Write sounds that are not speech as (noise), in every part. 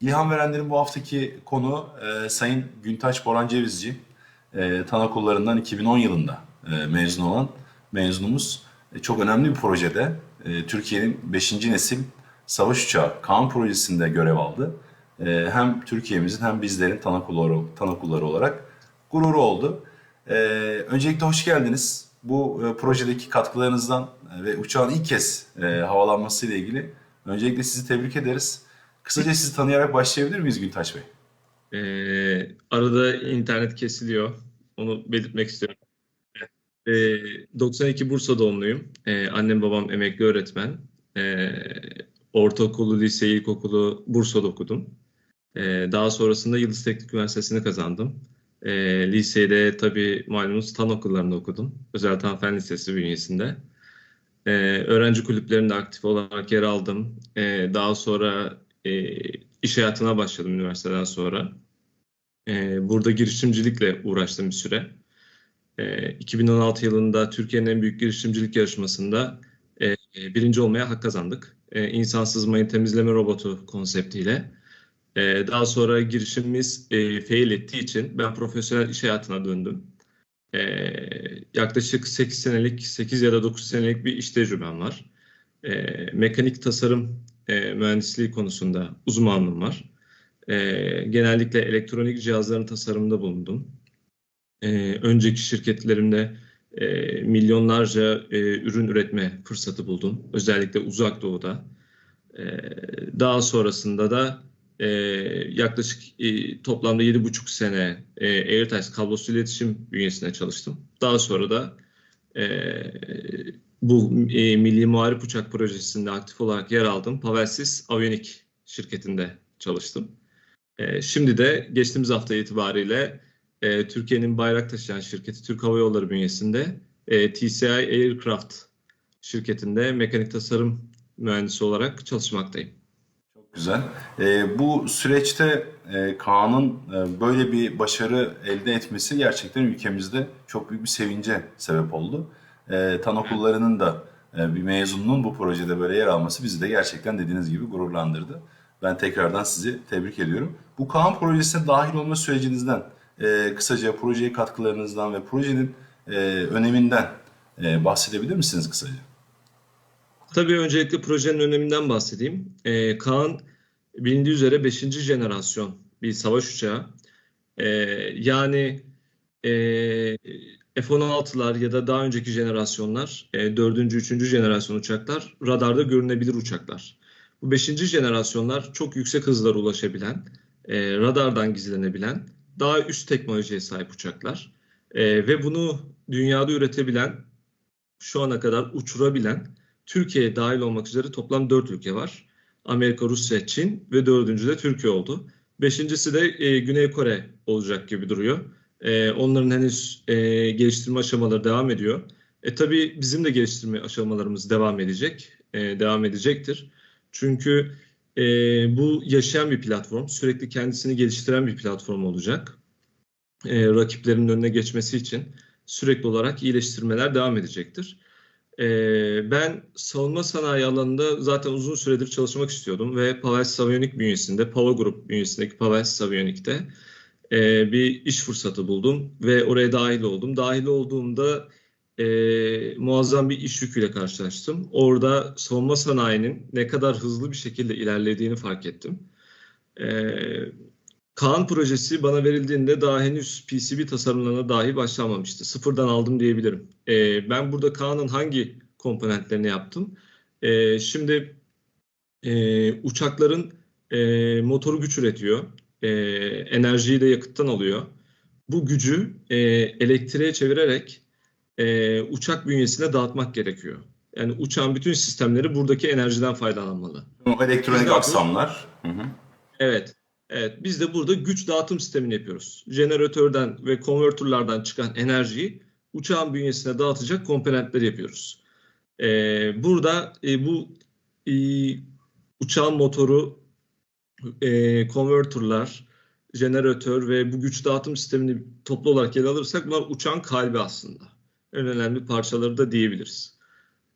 İlham verenlerin bu haftaki konu e, Sayın Güntaç Boran Cevizci. E, TAN okullarından 2010 yılında e, mezun olan mezunumuz. E, çok önemli bir projede e, Türkiye'nin 5. nesil savaş uçağı Kaan projesinde görev aldı. E, hem Türkiye'mizin hem bizlerin TAN okulları, TAN okulları olarak gururu oldu. E, öncelikle hoş geldiniz. Bu e, projedeki katkılarınızdan e, ve uçağın ilk kez e, havalanması ile ilgili öncelikle sizi tebrik ederiz. Kısaca sizi tanıyarak başlayabilir miyiz Güntaç Bey? Ee, arada internet kesiliyor. Onu belirtmek istiyorum. Ee, 92 Bursa doğumluyum. Ee, annem babam emekli öğretmen. Ee, ortaokulu, lise, ilkokulu Bursa'da okudum. Ee, daha sonrasında Yıldız Teknik Üniversitesi'ni kazandım. Ee, lisede tabii malumunuz TAN okullarında okudum. Özel TAN Fen Lisesi bünyesinde. Ee, öğrenci kulüplerinde aktif olarak yer aldım. Ee, daha sonra e, iş hayatına başladım üniversiteden sonra. Ee, burada girişimcilikle uğraştım bir süre. Ee, 2016 yılında Türkiye'nin en büyük girişimcilik yarışmasında e, birinci olmaya hak kazandık. E, insansız mayın temizleme robotu konseptiyle. E, daha sonra girişimimiz e, fail ettiği için ben profesyonel iş hayatına döndüm. E, yaklaşık 8 senelik, 8 ya da 9 senelik bir iş tecrübem var. E, mekanik tasarım e, mühendisliği konusunda uzmanlığım var. E, genellikle elektronik cihazların tasarımında bulundum. E, önceki şirketlerimde e, milyonlarca e, ürün üretme fırsatı buldum. Özellikle uzak doğuda. E, daha sonrasında da e, yaklaşık e, toplamda 7,5 sene e, Airties kablosuz iletişim bünyesinde çalıştım. Daha sonra da e, bu e, Milli Muharip Uçak Projesi'nde aktif olarak yer aldım. Pavelsis Avionik şirketinde çalıştım. E, şimdi de geçtiğimiz hafta itibariyle e, Türkiye'nin bayrak taşıyan şirketi Türk Hava Yolları bünyesinde e, TCI Aircraft şirketinde mekanik tasarım mühendisi olarak çalışmaktayım. Çok güzel. E, bu süreçte e, Kaan'ın e, böyle bir başarı elde etmesi gerçekten ülkemizde çok büyük bir sevince sebep oldu. E, TAN okullarının da e, bir mezununun bu projede böyle yer alması bizi de gerçekten dediğiniz gibi gururlandırdı. Ben tekrardan sizi tebrik ediyorum. Bu Kaan projesine dahil olma sürecinizden, e, kısaca projeye katkılarınızdan ve projenin e, öneminden e, bahsedebilir misiniz kısaca? Tabii öncelikle projenin öneminden bahsedeyim. Ee, Kaan bilindiği üzere 5. jenerasyon bir savaş uçağı. Ee, yani e, F-16'lar ya da daha önceki jenerasyonlar, e, 4. 3. jenerasyon uçaklar radarda görünebilir uçaklar. Bu 5. jenerasyonlar çok yüksek hızlara ulaşabilen, e, radardan gizlenebilen, daha üst teknolojiye sahip uçaklar. E, ve bunu dünyada üretebilen, şu ana kadar uçurabilen Türkiye dahil olmak üzere toplam 4 ülke var. Amerika, Rusya, Çin ve dördüncü de Türkiye oldu. Beşincisi de e, Güney Kore olacak gibi duruyor. E, onların henüz e, geliştirme aşamaları devam ediyor. E tabii bizim de geliştirme aşamalarımız devam edecek, e, devam edecektir. Çünkü e, bu yaşayan bir platform, sürekli kendisini geliştiren bir platform olacak. E, rakiplerinin önüne geçmesi için sürekli olarak iyileştirmeler devam edecektir. Ee, ben savunma sanayi alanında zaten uzun süredir çalışmak istiyordum ve Pavel Avionik bünyesinde, Pava Group bünyesindeki Pavel Avionik'te e, bir iş fırsatı buldum ve oraya dahil oldum. Dahil olduğumda e, muazzam bir iş yüküyle karşılaştım. Orada savunma sanayinin ne kadar hızlı bir şekilde ilerlediğini fark ettim. E, Kaan projesi bana verildiğinde daha henüz PCB tasarımlarına dahi başlamamıştı. Sıfırdan aldım diyebilirim. E, ben burada Kaan'ın hangi komponentlerini yaptım? E, şimdi e, uçakların e, motoru güç üretiyor. E, enerjiyi de yakıttan alıyor. Bu gücü e, elektriğe çevirerek e, uçak bünyesine dağıtmak gerekiyor. Yani uçağın bütün sistemleri buradaki enerjiden faydalanmalı. O elektronik aksamlar. Hı hı. Evet. Evet, biz de burada güç dağıtım sistemini yapıyoruz. Jeneratörden ve konvertörlerden çıkan enerjiyi uçağın bünyesine dağıtacak komponentleri yapıyoruz. Ee, burada e, bu e, uçağın motoru, e, konvertörler, jeneratör ve bu güç dağıtım sistemini toplu olarak ele alırsak bunlar uçağın kalbi aslında. En önemli parçaları da diyebiliriz.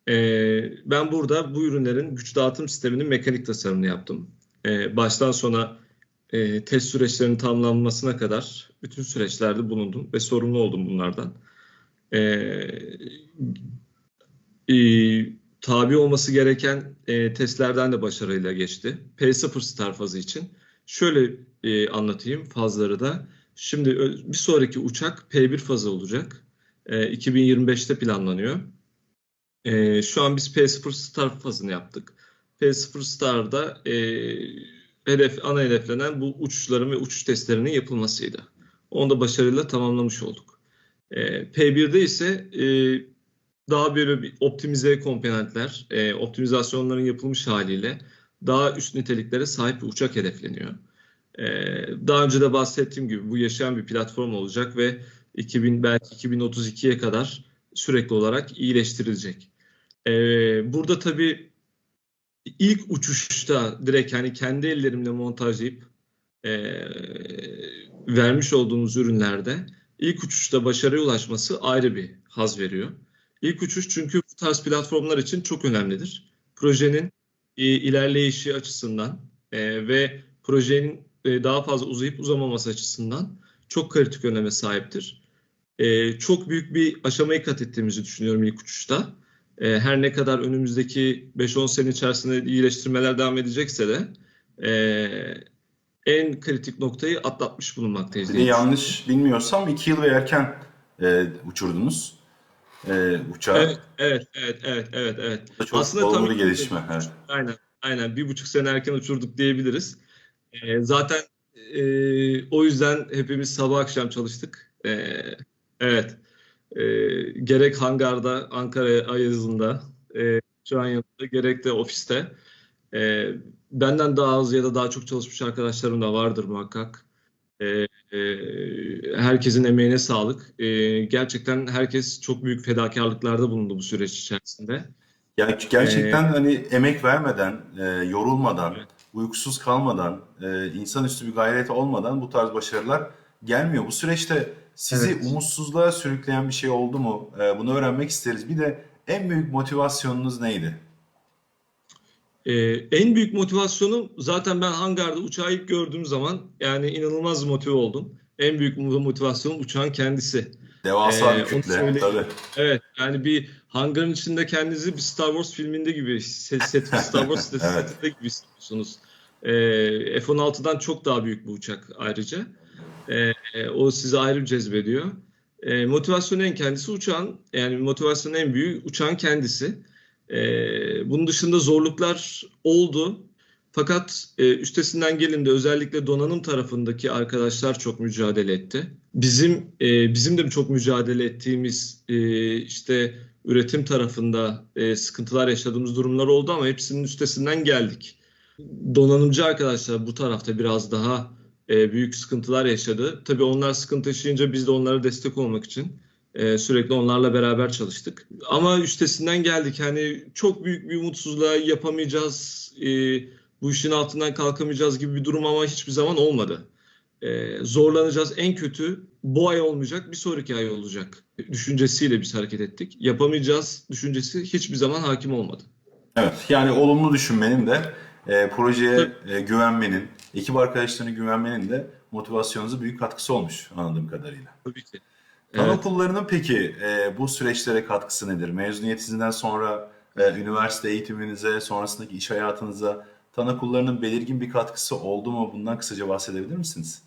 Ee, ben burada bu ürünlerin güç dağıtım sisteminin mekanik tasarımını yaptım. Ee, baştan sona e, test süreçlerinin tamamlanmasına kadar bütün süreçlerde bulundum ve sorumlu oldum bunlardan. E, e, tabi olması gereken e, testlerden de başarıyla geçti. P0 star fazı için. Şöyle e, anlatayım fazları da. Şimdi bir sonraki uçak P1 fazı olacak. E, 2025'te planlanıyor. E, şu an biz P0 star fazını yaptık. P0 star'da e, hedef, ana hedeflenen bu uçuşların ve uçuş testlerinin yapılmasıydı. Onu da başarıyla tamamlamış olduk. E, P1'de ise e, daha böyle bir optimize komponentler, e, optimizasyonların yapılmış haliyle daha üst niteliklere sahip bir uçak hedefleniyor. E, daha önce de bahsettiğim gibi bu yaşayan bir platform olacak ve 2000 belki 2032'ye kadar sürekli olarak iyileştirilecek. E, burada tabii ilk uçuşta direkt hani kendi ellerimle montajlayıp e, vermiş olduğumuz ürünlerde ilk uçuşta başarıya ulaşması ayrı bir haz veriyor. İlk uçuş çünkü bu tarz platformlar için çok önemlidir. Projenin e, ilerleyişi açısından e, ve projenin e, daha fazla uzayıp uzamaması açısından çok kritik öneme sahiptir. E, çok büyük bir aşamayı kat ettiğimizi düşünüyorum ilk uçuşta. E, her ne kadar önümüzdeki 5-10 sene içerisinde iyileştirmeler devam edecekse de e, en kritik noktayı atlatmış bulunmaktayız Bir yanlış bilmiyorsam iki yıl ve erken e, uçurdunuz e, uçağı. Evet, evet, evet, evet, evet, evet. Çok Aslında tam bir gelişme. Evet. Aynen, aynen. Bir buçuk sene erken uçurduk diyebiliriz. Ee, zaten e, o yüzden hepimiz sabah akşam çalıştık. Ee, evet. Ee, gerek hangarda, Ankara Ayazı'nda, e, şu an yanında, gerek de ofiste. Ee, benden daha az ya da daha çok çalışmış arkadaşlarım da vardır muhakkak. E, herkesin emeğine sağlık. Ee, gerçekten herkes çok büyük fedakarlıklarda bulundu bu süreç içerisinde. Yani gerçekten Ee, hani emek vermeden, e, yorulmadan, Evet. uykusuz kalmadan, e, insanüstü bir gayret olmadan bu tarz başarılar gelmiyor. Bu süreçte sizi Evet. umutsuzluğa sürükleyen bir şey oldu mu? E, bunu öğrenmek isteriz. Bir de en büyük motivasyonunuz neydi? Ee, en büyük motivasyonum zaten ben hangarda uçağı ilk gördüğüm zaman yani inanılmaz motive oldum. En büyük motivasyonum uçağın kendisi. Devasa Ee, bir kütle. Tabii. Evet yani bir hangarın içinde kendinizi bir Star Wars filminde gibi set, set Star Wars (laughs) set- Evet. setinde gibi hissediyorsunuz. Ee, F-16'dan çok daha büyük bu uçak ayrıca. Ee, o sizi ayrı cezbediyor. Ee, motivasyonun en kendisi uçağın yani motivasyonun en büyüğü uçağın kendisi. Ee, bunun dışında zorluklar oldu. Fakat e, üstesinden gelindi. Özellikle donanım tarafındaki arkadaşlar çok mücadele etti. Bizim e, bizim de çok mücadele ettiğimiz e, işte üretim tarafında sıkıntılar yaşadığımız durumlar oldu ama hepsinin üstesinden geldik. Donanımcı arkadaşlar bu tarafta biraz daha büyük sıkıntılar yaşadı. Tabii onlar sıkıntı yaşayınca biz de onlara destek olmak için e, sürekli onlarla beraber çalıştık. Ama üstesinden geldik. Hani çok büyük bir umutsuzluğa yapamayacağız, e, bu işin altından kalkamayacağız gibi bir durum ama hiçbir zaman olmadı. E, zorlanacağız. En kötü bu ay olmayacak, bir sonraki ay olacak düşüncesiyle biz hareket ettik. Yapamayacağız düşüncesi hiçbir zaman hakim olmadı. Evet, yani olumlu düşünmenin de e, projeye e, güvenmenin, ekip arkadaşlarına güvenmenin de motivasyonunuza büyük katkısı olmuş anladığım kadarıyla. Tabii ki. Tan Evet. okullarının peki e, bu süreçlere katkısı nedir? Mezuniyetinizden sonra e, üniversite eğitiminize, sonrasındaki iş hayatınıza tan okullarının belirgin bir katkısı oldu mu? Bundan kısaca bahsedebilir misiniz?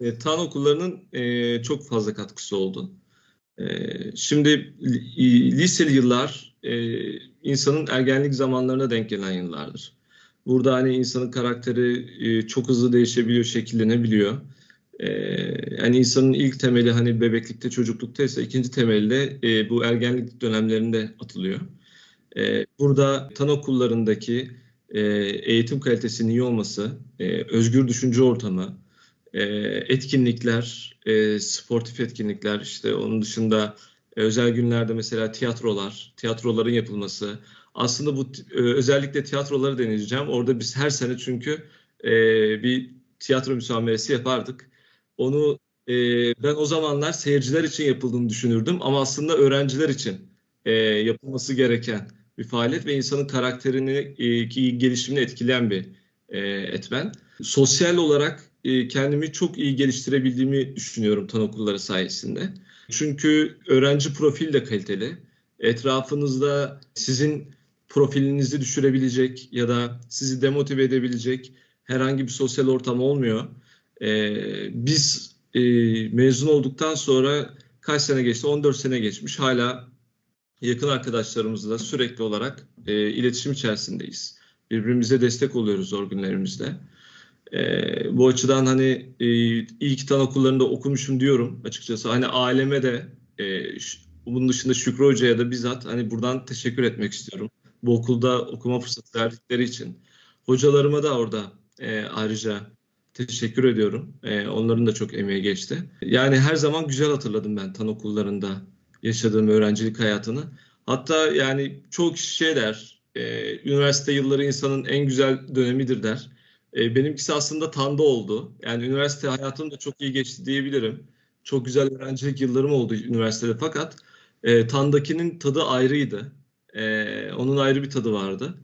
E, TAN okullarının e, çok fazla katkısı oldu. E, şimdi li- liseli yıllar e, insanın ergenlik zamanlarına denk gelen yıllardır. Burada hani insanın karakteri e, çok hızlı değişebiliyor, şekillenebiliyor. E, yani insanın ilk temeli hani bebeklikte, çocuklukta ise ikinci temeli de e, bu ergenlik dönemlerinde atılıyor. E, burada tan okullarındaki e, eğitim kalitesinin iyi olması, e, özgür düşünce ortamı, e, etkinlikler, e, sportif etkinlikler, işte onun dışında e, özel günlerde mesela tiyatrolar, tiyatroların yapılması. Aslında bu e, özellikle tiyatroları deneyeceğim. Orada biz her sene çünkü e, bir tiyatro müsameresi yapardık. Onu e, ben o zamanlar seyirciler için yapıldığını düşünürdüm ama aslında öğrenciler için e, yapılması gereken bir faaliyet ve insanın karakterini, e, ki gelişimini etkileyen bir e, etmen. Sosyal olarak e, kendimi çok iyi geliştirebildiğimi düşünüyorum tan okulları sayesinde. Çünkü öğrenci profili de kaliteli. Etrafınızda sizin profilinizi düşürebilecek ya da sizi demotive edebilecek herhangi bir sosyal ortam olmuyor. Ee, biz e, mezun olduktan sonra kaç sene geçti? 14 sene geçmiş. Hala yakın arkadaşlarımızla sürekli olarak e, iletişim içerisindeyiz. Birbirimize destek oluyoruz zor günlerimizde. Ee, bu açıdan hani e, ki tan okullarında okumuşum diyorum açıkçası. Hani aileme de e, bunun dışında Şükrü Hoca'ya da bizzat hani buradan teşekkür etmek istiyorum. Bu okulda okuma fırsatı verdikleri için. Hocalarıma da orada e, ayrıca teşekkür ediyorum. E, onların da çok emeği geçti. Yani her zaman güzel hatırladım ben tan okullarında yaşadığım öğrencilik hayatını. Hatta yani çok kişi şey der, e, üniversite yılları insanın en güzel dönemidir der. E, benimkisi aslında TAN'da oldu. Yani üniversite hayatım da çok iyi geçti diyebilirim. Çok güzel öğrencilik yıllarım oldu üniversitede fakat e, TAN'dakinin tadı ayrıydı. E, onun ayrı bir tadı vardı.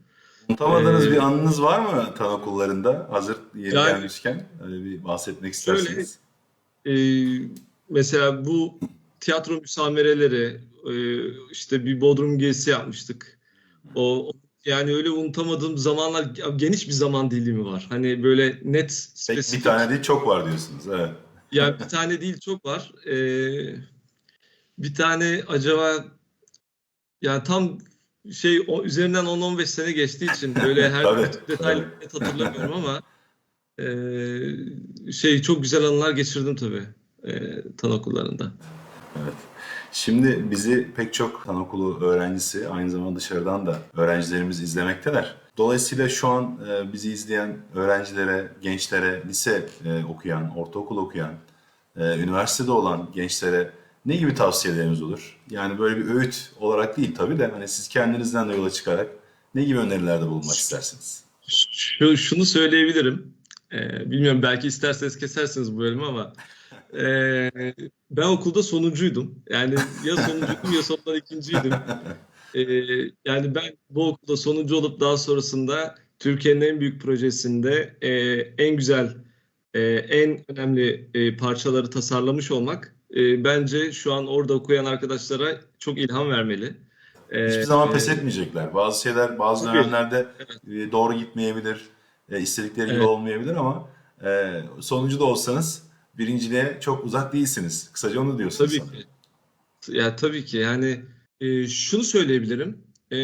Unutamadığınız Ee, bir anınız var mı tan okullarında? Hazır yeri Yani- gelmişken öyle bir bahsetmek Şöyle- isterseniz. E, mesela bu tiyatro müsamereleri, e, işte bir Bodrum gezisi yapmıştık. O yani öyle unutamadığım zamanlar geniş bir zaman dilimi var. Hani böyle net Tek bir spesifik. tane değil çok var diyorsunuz. Evet. Ya bir tane değil çok var. Ee, bir tane acaba yani tam şey o, üzerinden 10-15 sene geçtiği için böyle (laughs) her detaylı net hatırlamıyorum ama ee, şey çok güzel anılar geçirdim tabii ee, tan okullarında. Evet. Şimdi bizi pek çok anaokulu öğrencisi aynı zamanda dışarıdan da öğrencilerimiz izlemekteler. Dolayısıyla şu an e, bizi izleyen öğrencilere, gençlere, lise e, okuyan, ortaokul okuyan, e, üniversitede olan gençlere ne gibi tavsiyeleriniz olur? Yani böyle bir öğüt olarak değil tabii de hani siz kendinizden de yola çıkarak ne gibi önerilerde bulunmak istersiniz? Şu, şunu söyleyebilirim. Ee, bilmiyorum belki isterseniz kesersiniz bu bölümü ama (laughs) ee, ben okulda sonuncuydum. Yani ya sonuncuydum ya sondan ikinciydim. Ee, yani ben bu okulda sonuncu olup daha sonrasında Türkiye'nin en büyük projesinde e, en güzel, e, en önemli e, parçaları tasarlamış olmak e, bence şu an orada okuyan arkadaşlara çok ilham vermeli. Ee, Hiçbir zaman e, pes etmeyecekler. Bazı şeyler bazı Tabii. dönemlerde e, doğru gitmeyebilir, e, istedikleri gibi Evet. olmayabilir ama e, sonuncu da olsanız birinciliğe çok uzak değilsiniz. Kısaca onu diyorsunuz Tabii sanırım. ki. Ya tabii ki yani e, şunu söyleyebilirim. E,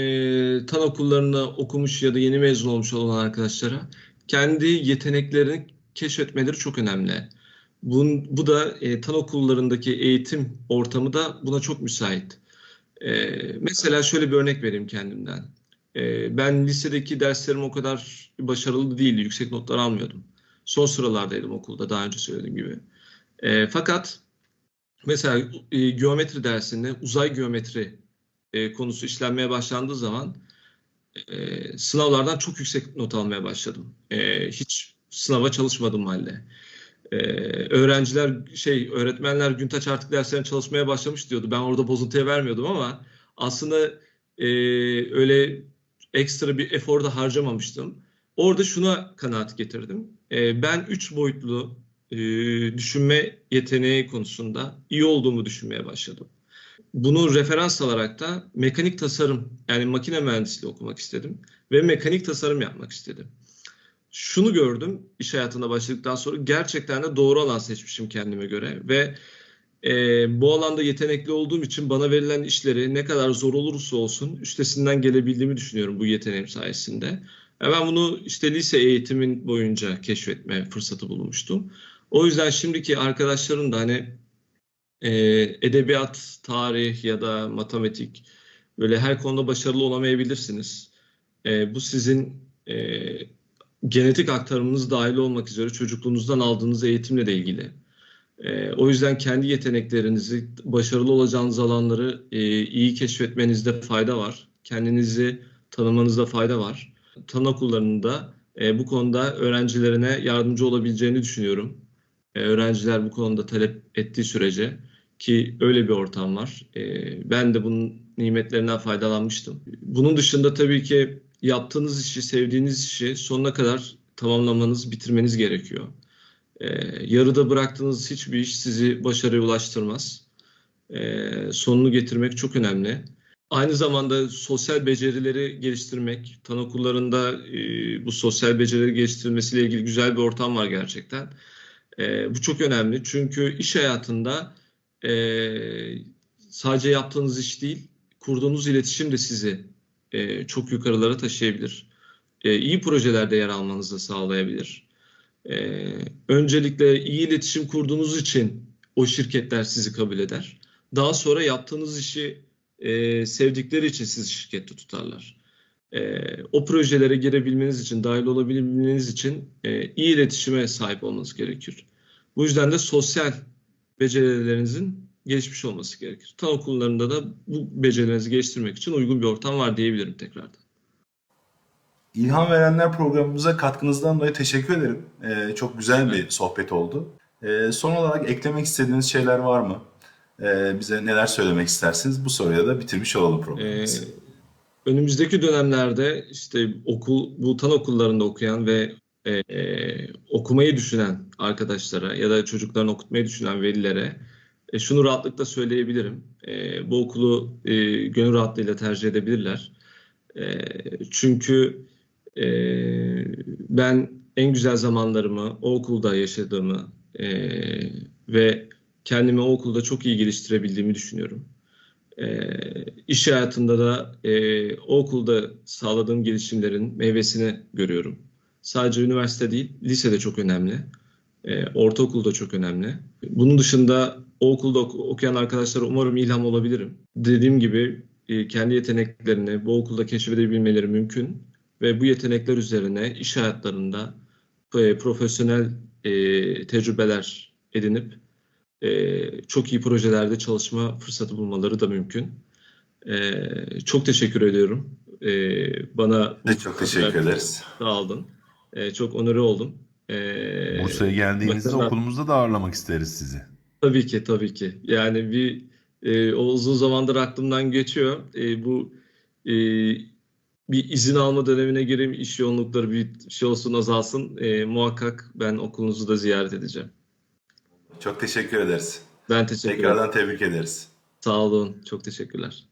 tan okullarında okumuş ya da yeni mezun olmuş olan arkadaşlara kendi yeteneklerini keşfetmeleri çok önemli. Bun, bu da e, tan okullarındaki eğitim ortamı da buna çok müsait. E, mesela şöyle bir örnek vereyim kendimden. E, ben lisedeki derslerim o kadar başarılı değildi. Yüksek notlar almıyordum. Son sıralardaydım okulda daha önce söylediğim gibi. E, fakat Mesela e, geometri dersinde uzay geometri e, konusu işlenmeye başlandığı zaman e, sınavlardan çok yüksek not almaya başladım. E, hiç sınava çalışmadım halde. E, öğrenciler şey öğretmenler Güntaç artık derslerine çalışmaya başlamış diyordu. Ben orada bozuntuya vermiyordum ama aslında e, öyle ekstra bir efor da harcamamıştım. Orada şuna kanaat getirdim. E, ben üç boyutlu e, düşünme yeteneği konusunda iyi olduğumu düşünmeye başladım. Bunu referans alarak da mekanik tasarım yani makine mühendisliği okumak istedim ve mekanik tasarım yapmak istedim. Şunu gördüm iş hayatına başladıktan sonra gerçekten de doğru alan seçmişim kendime göre ve e, bu alanda yetenekli olduğum için bana verilen işleri ne kadar zor olursa olsun üstesinden gelebildiğimi düşünüyorum bu yeteneğim sayesinde. E, Ben bunu işte lise eğitimin boyunca keşfetme fırsatı bulmuştum. O yüzden şimdiki arkadaşların da hani e, edebiyat, tarih ya da matematik böyle her konuda başarılı olamayabilirsiniz. E, bu sizin e, genetik aktarımınız dahil olmak üzere çocukluğunuzdan aldığınız eğitimle de ilgili. E, o yüzden kendi yeteneklerinizi, başarılı olacağınız alanları e, iyi keşfetmenizde fayda var. Kendinizi tanımanızda fayda var. Tan okullarında e, bu konuda öğrencilerine yardımcı olabileceğini düşünüyorum. E, öğrenciler bu konuda talep ettiği sürece ki öyle bir ortam var. E, ben de bunun nimetlerinden faydalanmıştım. Bunun dışında tabii ki yaptığınız işi, sevdiğiniz işi sonuna kadar tamamlamanız, bitirmeniz gerekiyor. E, yarıda bıraktığınız hiçbir iş sizi başarıya ulaştırmaz. E, sonunu getirmek çok önemli. Aynı zamanda sosyal becerileri geliştirmek, tan okullarında e, bu sosyal becerileri geliştirilmesiyle ilgili güzel bir ortam var gerçekten. E, bu çok önemli çünkü iş hayatında e, sadece yaptığınız iş değil, kurduğunuz iletişim de sizi e, çok yukarılara taşıyabilir. E, iyi projelerde yer almanızı sağlayabilir. E, öncelikle iyi iletişim kurduğunuz için o şirketler sizi kabul eder. Daha sonra yaptığınız işi e, sevdikleri için sizi şirkette tutarlar. E, o projelere girebilmeniz için, dahil olabilmeniz için e, iyi iletişime sahip olmanız gerekir. Bu yüzden de sosyal becerilerinizin gelişmiş olması gerekir. Tan okullarında da bu becerilerinizi geliştirmek için uygun bir ortam var diyebilirim tekrardan. İlham Verenler programımıza katkınızdan dolayı teşekkür ederim. Ee, çok güzel bir sohbet oldu. Ee, son olarak eklemek istediğiniz şeyler var mı? Ee, bize neler söylemek istersiniz? Bu soruya da bitirmiş olalım Ee, programımızı. önümüzdeki dönemlerde işte okul, bu tan okullarında okuyan ve e, e, okumayı düşünen arkadaşlara ya da çocuklarını okutmayı düşünen velilere e, şunu rahatlıkla söyleyebilirim. E, bu okulu e, gönül rahatlığıyla tercih edebilirler. E, çünkü e, ben en güzel zamanlarımı o okulda yaşadığımı e, ve kendimi o okulda çok iyi geliştirebildiğimi düşünüyorum. E, iş hayatında da e, o okulda sağladığım gelişimlerin meyvesini görüyorum. Sadece üniversite değil, lise de çok önemli. E, ortaokul da çok önemli. Bunun dışında o okulda oku- okuyan arkadaşlara umarım ilham olabilirim. Dediğim gibi e, kendi yeteneklerini bu okulda keşfedebilmeleri mümkün ve bu yetenekler üzerine iş hayatlarında e, profesyonel e, tecrübeler edinip çok iyi projelerde çalışma fırsatı bulmaları da mümkün. Çok teşekkür ediyorum. Bana de çok teşekkür ederiz. Sağ olun. Çok onore oldum. Bursa'ya geldiğinizde okulumuzda da ağırlamak isteriz sizi. Tabii ki, tabii ki. Yani bir e, o uzun zamandır aklımdan geçiyor. E, bu e, bir izin alma dönemine gireyim, iş yoğunlukları bir şey olsun azalsın. E, muhakkak ben okulunuzu da ziyaret edeceğim. Çok teşekkür ederiz. Ben teşekkür ederim. Tekrardan tebrik ederiz. Sağ olun. Çok teşekkürler.